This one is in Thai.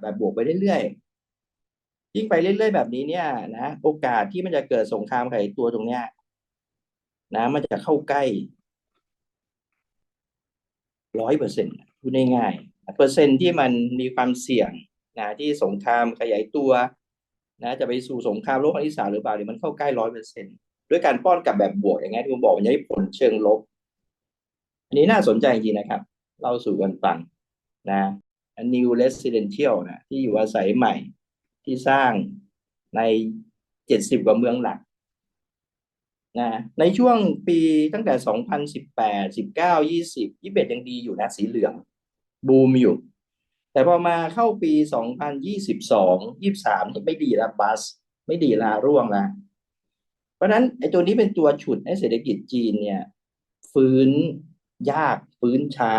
แบบบวกไปเรื่อยๆยิ่งไปเรื่อยๆแบบนี้เนี่ย นะโอกาสที่มันจะเกิดสงครามขยายตัวตรงเนี้ยนะมันจะเข้าใกล้ร้อยเปอร์เซ็นต์พูดง่ายๆเปอร์เซ็นต์ที่มันมีความเสี่ยงนะที่สงครามขยายตัว นะ จะไปสู่สงครามโลกครั้งที่สามหรือเปล่าเนี่ยมันเข้าใกล้ร้อยเปอร์เซ็นต์ด้วยการป้อนกลับแบบบวกอย่างเงี้ยที่ผมบอกมันจะให้ผลเชิงลบ อันนี้น่าสนใจจริงนะครับเล่าสู่กันฟังนะ new residential นะที่อยู่อาศัยใหม่ที่สร้างในเจ็ดสิบกว่าเมืองหลักนะในช่วงปีตั้งแต่สองพันสิบแปดสิบเก้ายี่สิบยี่สิบเอ็ดยังดีอยู่นะสีเหลือง บูมอยู่ แต่พอมาเข้าปีสองพันยี่สิบสองยี่สามไม่ดีละบัส ไม่ดีละร่วงละเพราะฉะนั้นไอ้ตัวนี้เป็นตัวฉุดให้เศรษฐกิจจีนเนี่ย ฟื้นยากฟื้นช้า